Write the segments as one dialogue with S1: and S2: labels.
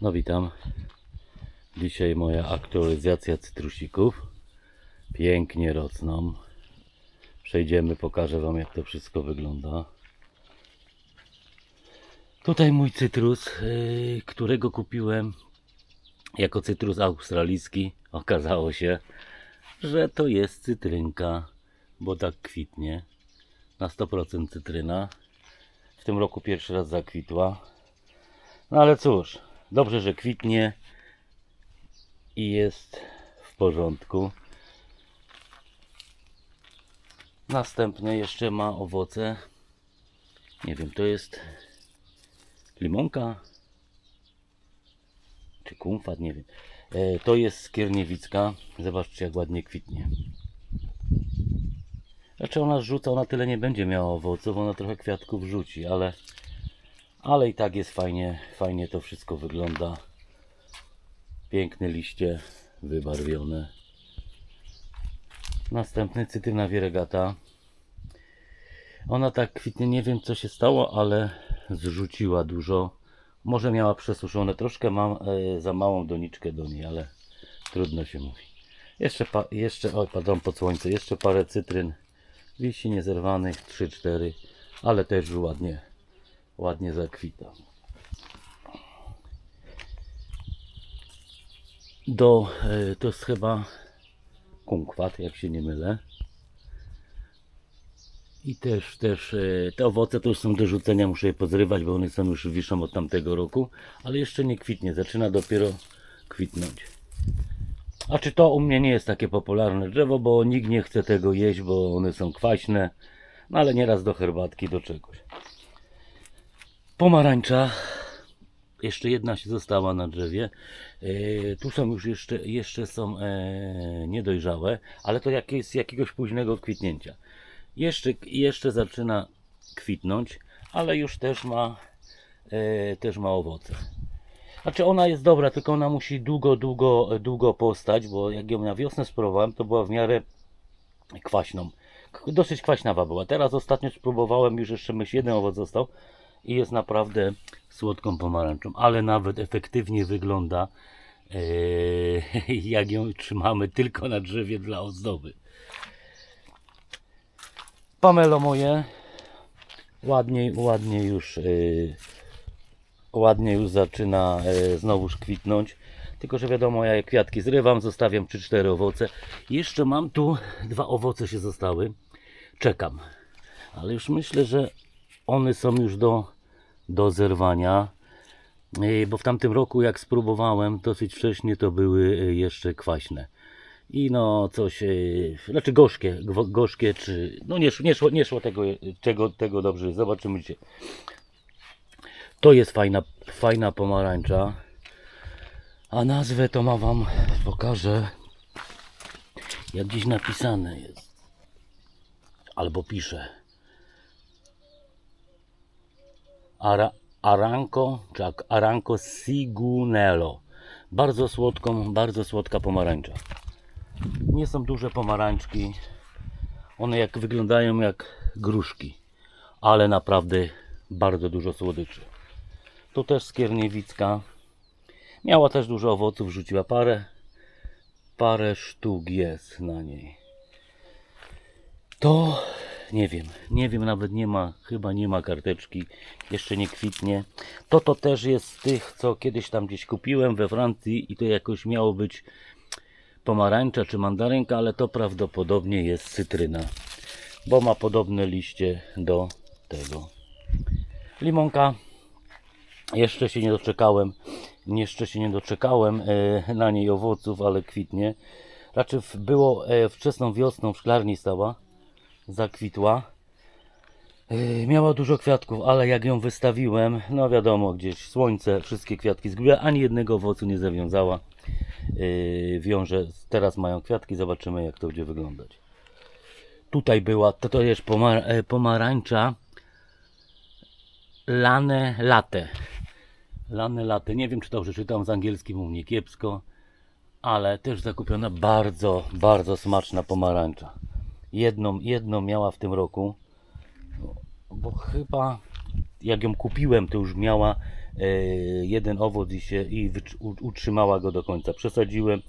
S1: No witam. Dzisiaj moja aktualizacja cytrusików. Pięknie rosną. Przejdziemy, pokażę Wam jak to wszystko wygląda. Tutaj mój cytrus, yy, którego kupiłem jako cytrus australijski. Okazało się, że to jest cytrynka, bo tak kwitnie. Na 100% cytryna. W tym roku pierwszy raz zakwitła. No ale cóż, dobrze, że kwitnie i jest w porządku. Następny jeszcze ma owoce. Nie wiem, to jest limonka czy kumfat, nie wiem. E, to jest skierniewicka. Zobaczcie, jak ładnie kwitnie. Znaczy ona rzuca, ona tyle nie będzie miała owoców, ona trochę kwiatków rzuci, ale ale i tak jest fajnie, fajnie to wszystko wygląda. Piękne liście wybarwione. Następny cytryna wieregata. Ona tak kwitnie, nie wiem co się stało, ale zrzuciła dużo. Może miała przesuszone, troszkę mam e, za małą doniczkę do niej, ale trudno się mówi. Jeszcze, pa, jeszcze oj, pardon, pod słońce, jeszcze parę cytryn wisi niezerwanych, 3-4, ale też ładnie ładnie zakwita. Do, e, to jest chyba kumkwat, jak się nie mylę. I też, też e, te owoce to już są do rzucenia, muszę je pozrywać, bo one są już wiszą od tamtego roku, ale jeszcze nie kwitnie, zaczyna dopiero kwitnąć. A czy to u mnie nie jest takie popularne drzewo, bo nikt nie chce tego jeść, bo one są kwaśne, no ale nieraz do herbatki, do czegoś. Pomarańcza. Jeszcze jedna się została na drzewie. E, tu są już jeszcze, jeszcze są e, niedojrzałe, ale to jak jest jakiegoś późnego kwitnięcia. Jeszcze, jeszcze zaczyna kwitnąć, ale już też ma, e, też ma owoce. Znaczy ona jest dobra, tylko ona musi długo, długo, długo postać, bo jak ją na wiosnę spróbowałem, to była w miarę kwaśną. Dosyć kwaśnawa była. Teraz ostatnio spróbowałem, już jeszcze myśl jeden owoc został i jest naprawdę słodką pomarańczą, ale nawet efektywnie wygląda e, jak ją trzymamy tylko na drzewie dla ozdoby. Pamelo moje ładnie, ładnie już e, ładnie już zaczyna e, znowuż kwitnąć. Tylko, że wiadomo, ja je kwiatki zrywam, zostawiam 3-4 owoce. Jeszcze mam tu dwa owoce się zostały. Czekam. Ale już myślę, że one są już do, do zerwania. E, Bo w tamtym roku, jak spróbowałem dosyć wcześnie, to były e, jeszcze kwaśne. I no coś, e, znaczy gorzkie, gorzkie, czy no nie, nie, szło, nie szło tego, czego, tego dobrze. Zobaczymy dzisiaj. To jest fajna, fajna pomarańcza. A nazwę to ma wam pokażę. Jak gdzieś napisane jest. Albo pisze. Ara, Aranco, czy ak- Aranco Sigunello. Bardzo słodką, bardzo słodka pomarańcza. Nie są duże pomarańczki. One jak wyglądają jak gruszki, ale naprawdę bardzo dużo słodyczy. Tu też skierniewicka. Miała też dużo owoców, rzuciła parę. Parę sztuk jest na niej. To nie wiem, nie wiem, nawet nie ma, chyba nie ma karteczki, jeszcze nie kwitnie. To to też jest z tych, co kiedyś tam gdzieś kupiłem we Francji i to jakoś miało być pomarańcza czy mandarynka, ale to prawdopodobnie jest cytryna, bo ma podobne liście do tego. Limonka jeszcze się nie doczekałem, jeszcze się nie doczekałem e, na niej owoców, ale kwitnie. Raczej było e, wczesną wiosną w szklarni stała, zakwitła. E, miała dużo kwiatków, ale jak ją wystawiłem, no wiadomo, gdzieś słońce, wszystkie kwiatki zgubiła, ani jednego owocu nie zawiązała. E, wiąże, teraz mają kwiatki, zobaczymy jak to będzie wyglądać. Tutaj była, to, to jest pomar, e, pomarańcza Lane Latte. Lane Latte. Nie wiem, czy dobrze czytam z angielskim, u mnie kiepsko, ale też zakupiona bardzo, bardzo smaczna pomarańcza. Jedną, jedną miała w tym roku, bo chyba jak ją kupiłem, to już miała e, jeden owoc i się i utrzymała go do końca. Przesadziłem.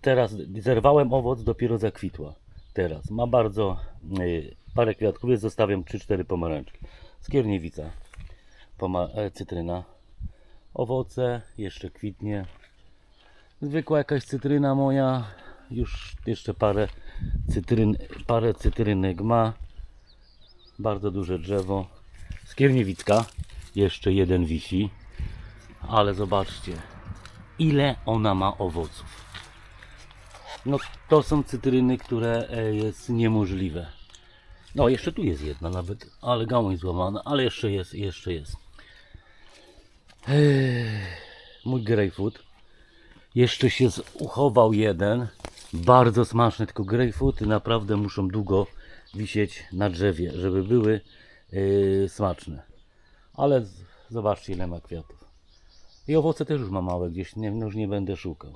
S1: Teraz zerwałem owoc, dopiero zakwitła. Teraz ma bardzo e, parę kwiatków, jest zostawiam 3-4 pomarańczki. Skierniewica, poma- e, cytryna, owoce, jeszcze kwitnie. Zwykła jakaś cytryna moja, już jeszcze parę cytryn, parę cytrynek ma. Bardzo duże drzewo. Skierniewicka, jeszcze jeden wisi. Ale zobaczcie, ile ona ma owoców. No to są cytryny, które e, jest niemożliwe. No jeszcze tu jest jedna nawet, ale gałąź złamana, ale jeszcze jest, jeszcze jest. Mój grejpfrut. Jeszcze się uchował jeden. Bardzo smaczny, tylko grejpfruty naprawdę muszą długo wisieć na drzewie, żeby były yy, smaczne. Ale z- zobaczcie ile ma kwiatów. I owoce też już ma małe gdzieś, nie, no już nie będę szukał.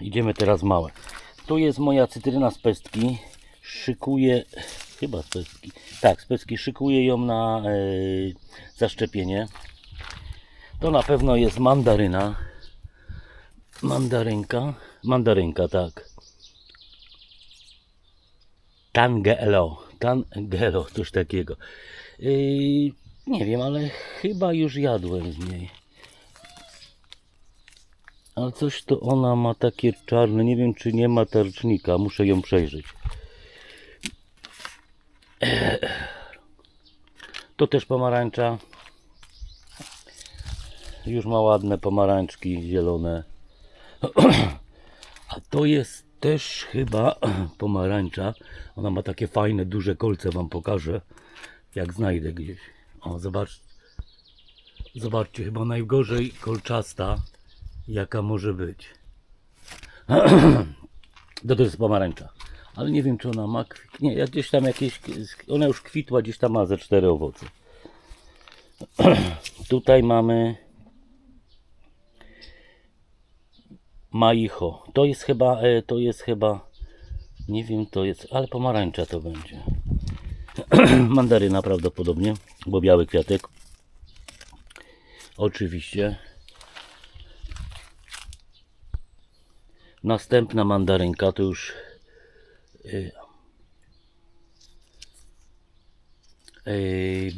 S1: Idziemy teraz małe. Tu jest moja cytryna z pestki. Szykuję, chyba z pestki. Tak, z pestki szykuję ją na yy, zaszczepienie. To na pewno jest mandaryna. Mandarynka. Mandarynka, tak. Tangelo. Tangelo, coś takiego. Yy, nie wiem, ale chyba już jadłem z niej. Ale coś to ona ma takie czarne. Nie wiem, czy nie ma tarcznika. Muszę ją przejrzeć. To też pomarańcza. Już ma ładne pomarańczki zielone. A to jest też chyba pomarańcza. Ona ma takie fajne, duże kolce. Wam pokażę, jak znajdę gdzieś. O, zobacz. Zobaczcie, chyba najgorzej kolczasta, jaka może być. To to jest pomarańcza. Ale nie wiem, czy ona ma kwit... Nie, gdzieś tam jakieś... Ona już kwitła, gdzieś tam ma ze cztery owoce. Tutaj mamy Maicho. To jest chyba, e, to jest chyba, nie wiem, to jest, ale pomarańcza to będzie. Mandaryna prawdopodobnie, bo biały kwiatek. Oczywiście. Następna mandarynka to już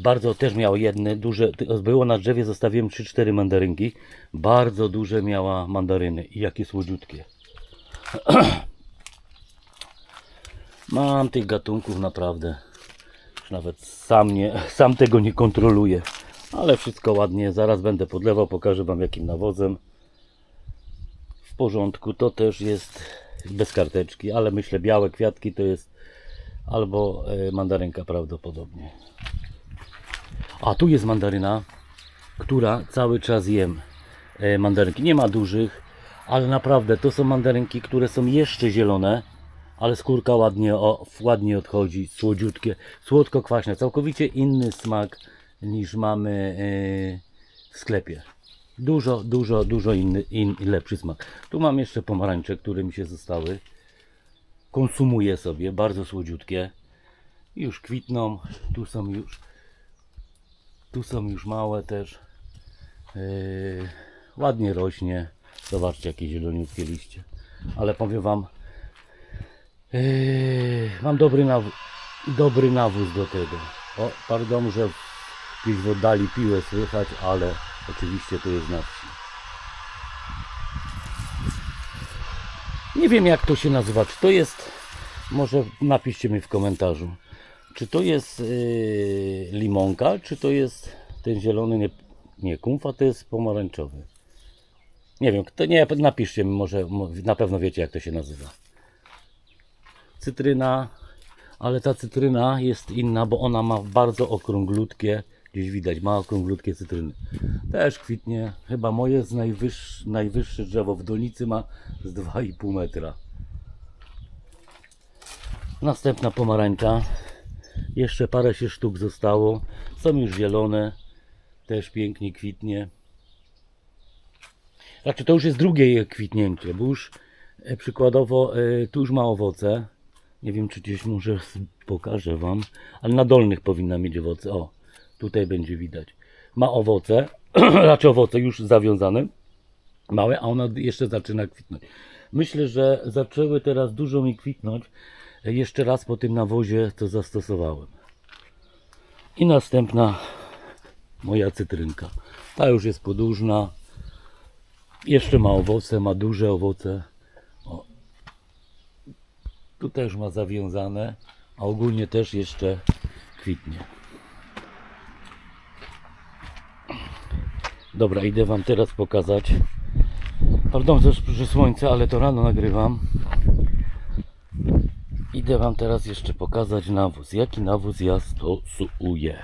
S1: bardzo też miał jedne duże, było na drzewie, zostawiłem 3-4 mandarynki. Bardzo duże miała mandaryny i jakie słodziutkie. Mam tych gatunków naprawdę. Już nawet sam, nie, sam tego nie kontroluję. Ale wszystko ładnie. Zaraz będę podlewał, pokażę Wam jakim nawozem. W porządku. To też jest bez karteczki, ale myślę białe kwiatki to jest albo e, mandarynka prawdopodobnie. A tu jest mandaryna, która cały czas jem. E, mandarynki. Nie ma dużych, ale naprawdę to są mandarynki, które są jeszcze zielone, ale skórka ładnie, o, ładnie odchodzi, słodziutkie, słodko-kwaśne. Całkowicie inny smak niż mamy e, w sklepie. Dużo, dużo, dużo inny, in, lepszy smak. Tu mam jeszcze pomarańcze, które mi się zostały. Konsumuję sobie, bardzo słodziutkie. Już kwitną, tu są już tu są już małe też. Yy, ładnie rośnie. Zobaczcie jakie zieloniutkie liście. Ale powiem wam, yy, mam dobry, naw- dobry nawóz do tego. O, pardon, że gdzieś w oddali piłę słychać, ale oczywiście to jest na wsi. Nie wiem jak to się nazywa. Czy to jest, może napiszcie mi w komentarzu. Czy to jest yy, limonka, czy to jest ten zielony, nie, nie kumfa, to jest pomarańczowy. Nie wiem, kto nie, napiszcie mi, może mo- na pewno wiecie jak to się nazywa. Cytryna, ale ta cytryna jest inna, bo ona ma bardzo okrąglutkie, gdzieś widać, ma okrąglutkie cytryny. Też kwitnie, chyba moje jest najwyższe, drzewo w donicy ma z 2,5 metra. Następna pomarańcza. Jeszcze parę się sztuk zostało. Są już zielone. Też pięknie kwitnie. Znaczy to już jest drugie kwitnięcie, bo już e, przykładowo e, tu już ma owoce. Nie wiem czy gdzieś może pokażę Wam, ale na dolnych powinna mieć owoce. O, tutaj będzie widać. ma owoce, raczej owoce już zawiązane, małe, a ona jeszcze zaczyna kwitnąć. Myślę, że zaczęły teraz dużo mi kwitnąć. Jeszcze raz po tym nawozie to zastosowałem. I następna moja cytrynka. Ta już jest podłużna. Jeszcze ma owoce, ma duże owoce. O. Tu też ma zawiązane, a ogólnie też jeszcze kwitnie. Dobra, idę Wam teraz pokazać. Pardon, przy słońce, ale to rano nagrywam. Idę Wam teraz jeszcze pokazać nawóz. Jaki nawóz ja stosuję.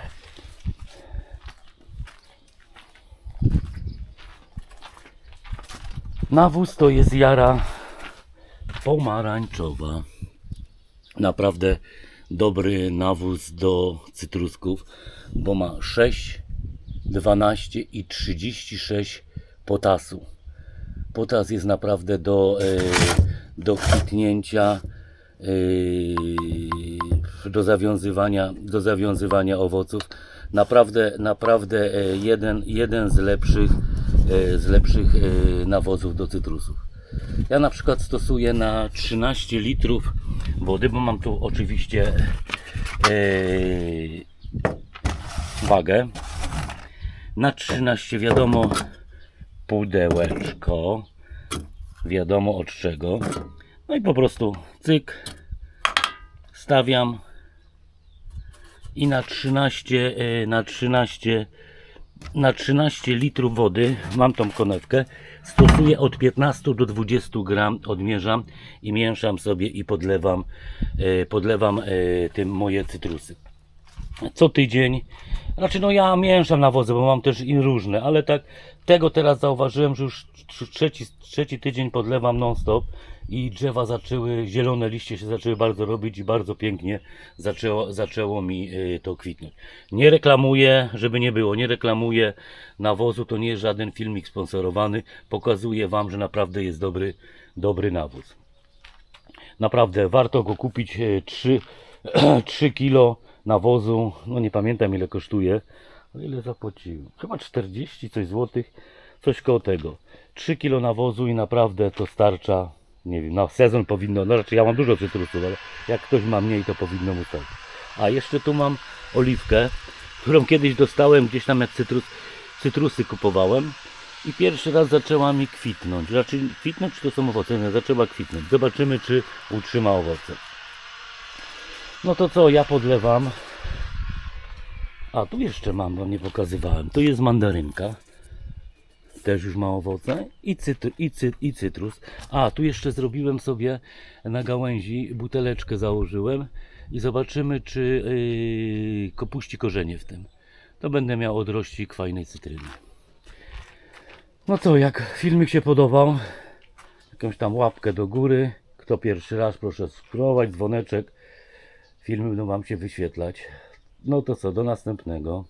S1: Nawóz to jest jara pomarańczowa. Naprawdę dobry nawóz do cytrusków, bo ma 6, 12 i 36 potasu. Potas jest naprawdę do, e, do kwitnięcia, do zawiązywania, do zawiązywania owoców. Naprawdę, naprawdę e, jeden, jeden z lepszych, e, z lepszych e, nawozów do cytrusów. Ja na przykład stosuję na 13 litrów wody, bo mam tu oczywiście wagę. Na 13 wiadomo pudełeczko. Wiadomo od czego. No i po prostu cyk. Stawiam. I na 13, e, na 13, na 13 litrów wody mam tą konewkę. Stosuję od 15 do 20 gram, odmierzam i mieszam sobie i podlewam, e, podlewam e, tym moje cytrusy co tydzień. Znaczy, no ja mieszam nawozy, bo mam też i różne, ale tak tego teraz zauważyłem, że już tr- trzeci, trzeci tydzień podlewam non-stop i drzewa zaczęły, zielone liście się zaczęły bardzo robić i bardzo pięknie zaczęło, zaczęło mi y, to kwitnąć. Nie reklamuję, żeby nie było, nie reklamuję nawozu, to nie jest żaden filmik sponsorowany. Pokazuję Wam, że naprawdę jest dobry, dobry nawóz. Naprawdę warto go kupić e, 3, 3 kilo nawozu. No nie pamiętam ile kosztuje. O ile zapłaciłem? Chyba 40 coś złotych. Coś koło tego. 3 kilo nawozu i naprawdę to starcza. Nie wiem, na sezon powinno, no raczej ja mam dużo cytrusów, ale jak ktoś ma mniej, to powinno mu stać. A jeszcze tu mam oliwkę, którą kiedyś dostałem gdzieś tam jak cytrus, cytrusy kupowałem. I pierwszy raz zaczęła mi kwitnąć. Raczej kwitnąć, czy to są owoce? Nie, zaczęła kwitnąć. Zobaczymy, czy utrzyma owoce. No to co, ja podlewam. A tu jeszcze mam, bo nie pokazywałem. Tu jest mandarynka. Też już ma owoce. I, cytr, i, cy, I cytrus. A, tu jeszcze zrobiłem sobie na gałęzi buteleczkę założyłem. I zobaczymy, czy yy, kopuści korzenie w tym. To będę miał odrościk fajnej cytryny. No co, jak filmik się podobał, jakąś tam łapkę do góry. Kto pierwszy raz, proszę spróbować dzwoneczek. Filmy będą Wam się wyświetlać. No to co, do następnego.